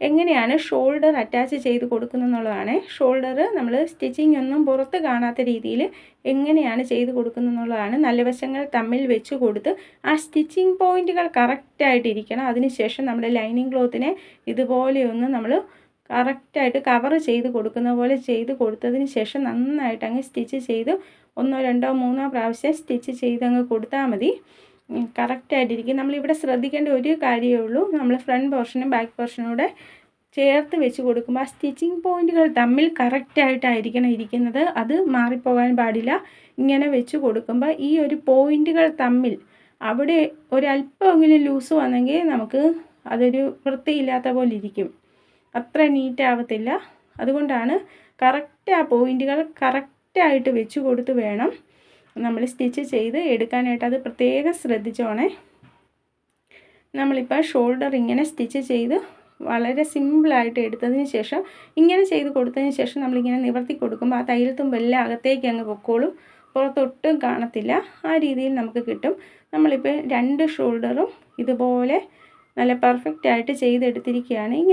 എങ്ങനെയാണ് shoulder attach ചെയ്ത് കൊടുക്കുന്നതെന്നുള്ളതാണ്. Shoulder നമ്മൾ സ്റ്റിച്ചിങ് ഒന്നും പുറത്ത് കാണാത്ത രീതിയിൽ എങ്ങനെയാണ് ചെയ്ത് കൊടുക്കുന്നതെന്നുള്ളതാണ്. നല്ല വശങ്ങൾ തമ്മിൽ വെച്ച് കൊടുത്ത് ആ സ്റ്റിച്ചിങ് പോയിന്റുകൾ കറക്റ്റായിട്ടിരിക്കണം അതിനുശേഷം നമ്മുടെ ലൈനിങ് ക്ലോത്തിനെ ഇതുപോലെയൊന്ന് നമ്മൾ കറക്റ്റായിട്ട് കവർ ചെയ്ത് കൊടുക്കുന്ന പോലെ ചെയ്ത് കൊടുത്തതിന് ശേഷം നന്നായിട്ട് അങ്ങ് സ്റ്റിച്ച് ചെയ്ത് ഒന്നോ രണ്ടോ മൂന്നോ പ്രാവശ്യം സ്റ്റിച്ച് ചെയ്ത് അങ്ങ് കൊടുത്താൽ മതി. കറക്റ്റായിട്ടിരിക്കും നമ്മളിവിടെ ശ്രദ്ധിക്കേണ്ട ഒരു കാര്യമേ ഉള്ളൂ. നമ്മൾ ഫ്രണ്ട് പോർഷനും ബാക്ക് പോർഷനും കൂടെ ചേർത്ത് വെച്ച് കൊടുക്കുമ്പോൾ ആ സ്റ്റിച്ചിങ് പോയിന്റുകൾ തമ്മിൽ കറക്റ്റായിട്ടായിരിക്കണം ഇരിക്കുന്നത്. അത് മാറിപ്പോകാൻ പാടില്ല. ഇങ്ങനെ വെച്ച് കൊടുക്കുമ്പോൾ ഈ ഒരു പോയിന്റുകൾ തമ്മിൽ അവിടെ ഒരല്പമെങ്കിലും ലൂസ് വന്നെങ്കിൽ നമുക്ക് അതൊരു വൃത്തിയില്ലാത്ത പോലെ ഇരിക്കും. അത്ര നീറ്റാവത്തില്ല അതുകൊണ്ടാണ് കറക്റ്റ് ആ പോയിന്റുകൾ കറക്റ്റായിട്ട് വെച്ച് കൊടുത്ത് വേണം. നമ്മൾ സ്റ്റിച്ച് ചെയ്ത് എടുക്കാനായിട്ട് അത് പ്രത്യേകം ശ്രദ്ധിച്ചോണേ. നമ്മളിപ്പോൾ ഷോൾഡർ ഇങ്ങനെ സ്റ്റിച്ച് ചെയ്ത് വളരെ സിമ്പിളായിട്ട് എടുത്തതിന് ശേഷം ഇങ്ങനെ ചെയ്ത് കൊടുത്തതിന് ശേഷം നമ്മളിങ്ങനെ നിവർത്തി കൊടുക്കുമ്പോൾ ആ തയ്യൽ തുമ്പെല്ലാം അകത്തേക്ക് അങ്ങ് പൊക്കോളും. പുറത്തൊട്ടും കാണത്തില്ല. ആ രീതിയിൽ നമുക്ക് കിട്ടും. നമ്മളിപ്പോൾ രണ്ട് ഷോൾഡറും ഇതുപോലെ നല്ല പെർഫെക്റ്റ് ആയിട്ട് ചെയ്തെടുത്തിരിക്കുകയാണ്. ഇങ്ങനെ